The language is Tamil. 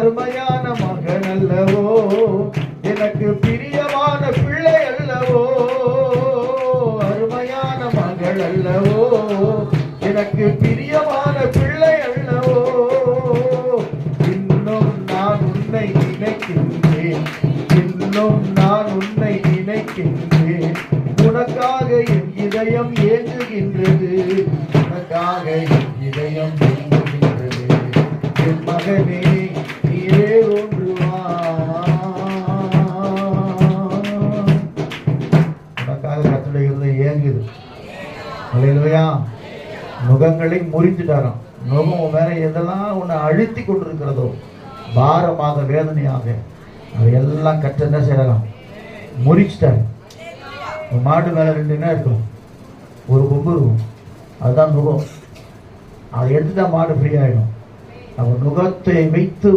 அருமையான மகன் அல்லவோ? எனக்கு பிரியமான பிள்ளை அல்லவோ? அருமையான மகள் அல்லவோ? எனக்கு பிரியமான பிள்ளை அல்லவோ? இன்னும் நான் உன்னை நினைக்கின்றேன். இன்னும் நான் உன்னை நினைக்கின்றேன். உனக்காக என் இதயம் ஏங்குகின்றது. உனக்காக என் இதயம் ஏங்குகின்றது. என் மகனே கத்துடைய ஏங்குது இல்லையா நுகங்களை முறிஞ்சிட்டாராம். நுகம் உன் எதெல்லாம் உன்னை அழுத்தி கொண்டிருக்கிறதோ பாரமாக வேதனையாக அதையெல்லாம் கற்று என்ன செய்யலாம் முறிச்சிட்டாரு. மாடு மேலே ரெண்டு என்ன இருக்கும். ஒரு கொம்பு இருக்கும். அதுதான் நுகம் அதை எடுத்துட்டா மாடு ஃப்ரீ ஆகிடும் அவன் நுகத்தை வைத்து